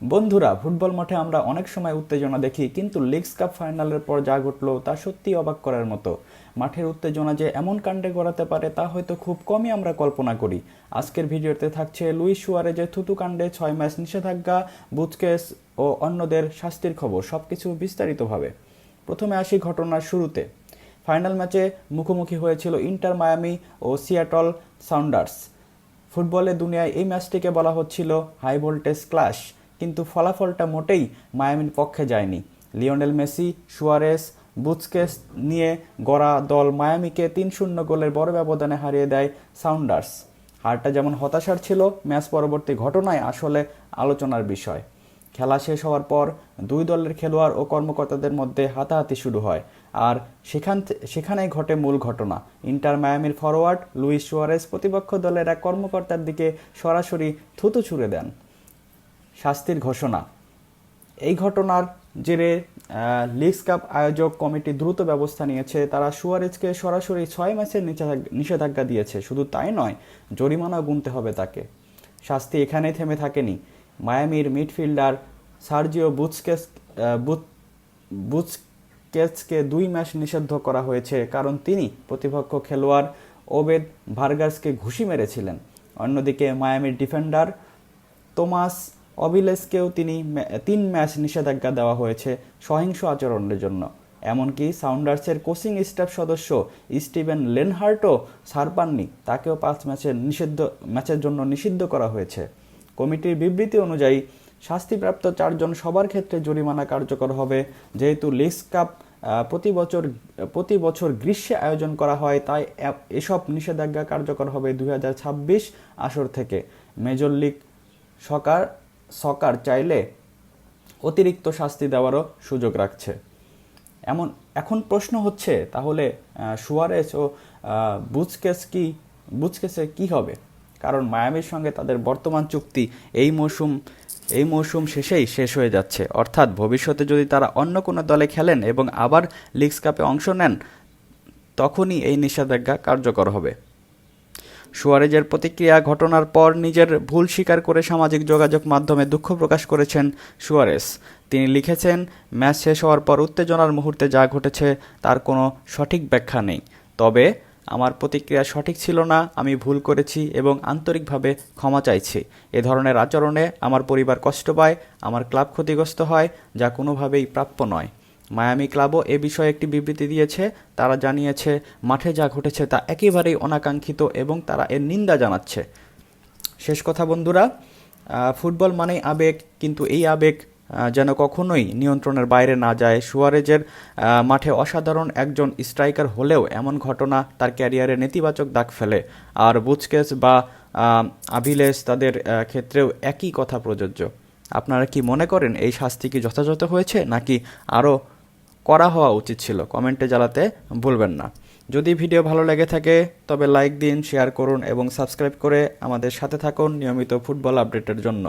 বন্ধুরা, ফুটবল মাঠে আমরা অনেক সময় উত্তেজনা দেখি, কিন্তু লিগস কাপ ফাইনালের পর যা ঘটলো তা সত্যি অবাক করার মতো। মাঠের উত্তেজনা যে এমন কাণ্ডে গড়াতে পারে তা হয়তো খুব কমই আমরা কল্পনা করি। আজকের ভিডিওতে থাকছে লুইস সুয়ারেজের থুতু কাণ্ডে ছয় ম্যাচ নিষেধাজ্ঞা বুথকেস ও অন্যদের শাস্তির খবর, সবকিছু বিস্তারিতভাবে। প্রথমে আসি ঘটনার শুরুতে। ফাইনাল ম্যাচে মুখোমুখি হয়েছিল ইন্টার মায়ামি ও সিয়াটল সাউন্ডার্স। ফুটবলের দুনিয়ায় এই ম্যাচটিকে বলা হচ্ছিল হাই ভোল্টেজ ক্লাশ। কিন্তু ফলাফলটা মোটেই মায়ামির পক্ষে যায়নি। লিওনেল মেসি সুয়ারেস বুৎসকেস নিয়ে গড়া দল মায়ামিকে তিন শূন্য গোলের বড় ব্যবধানে হারিয়ে দেয় সাউন্ডার্স। হারটা যেমন হতাশার ছিল, ম্যাচ পরবর্তী ঘটনায় আসলে আলোচনার বিষয়। খেলা শেষ হওয়ার পর দুই দলের খেলোয়াড় ও কর্মকর্তাদের মধ্যে হাতাহাতি শুরু হয়। আর সেখান সেখানেই ঘটে মূল ঘটনা। ইন্টার মায়ামির ফরওয়ার্ড লুইস সুয়ারেস প্রতিপক্ষ দলের এক কর্মকর্তার দিকে সরাসরি থুতু ছুড়ে দেন। শাস্তির ঘোষণা। এই ঘটনার জেরে লিগস কাপ আয়োজক কমিটি দ্রুত ব্যবস্থা নিয়েছে। তারা সুয়ারেজকে সরাসরি ছয় ম্যাচের নিষেধাজ্ঞা- দিয়েছে। শুধু তাই নয় জরিমানা গুনতে হবে তাকে। শাস্তি এখানেই থেমে থাকেনি। মায়ামির মিডফিল্ডার সার্জিও বুৎ- বুৎসকেসকে দুই ম্যাচ নিষিদ্ধ করা হয়েছে, কারণ তিনি প্রতিপক্ষ খেলোয়াড় ওবেদ ভার্গাসকে ঘুষি মেরেছিলেন। অন্যদিকে মায়ামির ডিফেন্ডার তোমাস অবিলেসকেও তিনি তিন ম্যাচ নিষেধাজ্ঞা দেওয়া হয়েছে সহিংস আচরণের জন্য। এমনকি সাউন্ডার্সের কোচিং স্টাফ সদস্য স্টিভেন লেনহার্টও ছাড় পাননি, তাকেও পাঁচ ম্যাচের নিষিদ্ধ, ম্যাচের জন্য নিষিদ্ধ করা হয়েছে। কমিটির বিবৃতি অনুযায়ী, শাস্তিপ্রাপ্ত চারজন সবার ক্ষেত্রে জরিমানা কার্যকর হবে। যেহেতু লিগস কাপ প্রতি বছর প্রতি বছর গ্রীষ্মে আয়োজন করা হয়, তাই এসব নিষেধাজ্ঞা কার্যকর হবে দু হাজার ছাব্বিশ আসর থেকে। মেজর লিগ সকার সকার চাইলে অতিরিক্ত শাস্তি দেওয়ারও সুযোগ রাখছে। এমন এখন প্রশ্ন হচ্ছে তাহলে আহ, সুয়ারেস ও বুচকেস কি বুচকেসে কি হবে? কারণ মায়ামির সঙ্গে তাদের বর্তমান চুক্তি এই মৌসুম এই মৌসুম শেষেই শেষ হয়ে যাচ্ছে। অর্থাৎ ভবিষ্যতে যদি তারা অন্য কোনো দলে খেলেন এবং আবার লিগস কাপে অংশ নেন তখনই এই নিষেধাজ্ঞা কার্যকর হবে। সুয়ারেজের প্রতিক্রিয়া ঘটনার পর নিজের ভুল স্বীকার করে সামাজিক যোগাযোগ মাধ্যমে দুঃখ প্রকাশ করেছেন সুয়ারেস তিনি লিখেছেন, ম্যাচ শেষ হওয়ার পর উত্তেজনার মুহূর্তে যা ঘটেছে তার কোনো সঠিক ব্যাখ্যা নেই। তবে আমার প্রতিক্রিয়া সঠিক ছিল না, আমি ভুল করেছি এবং আন্তরিকভাবে ক্ষমা চাইছি। এ ধরনের আচরণে আমার পরিবার কষ্ট পায়, আমার ক্লাব ক্ষতিগ্রস্ত হয়, যা কোনোভাবেই প্রাপ্য নয়। মায়ামি ক্লাবও এ বিষয়ে একটি বিবৃতি দিয়েছে। তারা জানিয়েছে, মাঠে যা ঘটেছে তা একেবারেই অনাকাঙ্ক্ষিত এবং তারা এর নিন্দা জানাচ্ছে। শেষ কথা বন্ধুরা ফুটবল মানেই আবেগ, কিন্তু এই আবেগ যেন কখনোই নিয়ন্ত্রণের বাইরে না যায়। সুয়ারেজের মাঠে অসাধারণ একজন স্ট্রাইকার হলেও এমন ঘটনা তার ক্যারিয়ারে নেতিবাচক দাগ ফেলে। আর বুচকেস বা আভিলেস তাদের ক্ষেত্রেও একই কথা প্রযোজ্য। আপনারা কি মনে করেন এই শাস্তি কি যথাযথ হয়েছে, নাকি আরও করা হওয়া উচিত ছিল। কমেন্টে জ্বালাতে ভুলবেন না। যদি ভিডিও ভালো লেগে থাকে, তবে লাইক দিন, শেয়ার করুন এবং সাবস্ক্রাইব করে আমাদের সাথে থাকুন নিয়মিত ফুটবল আপডেটের জন্য।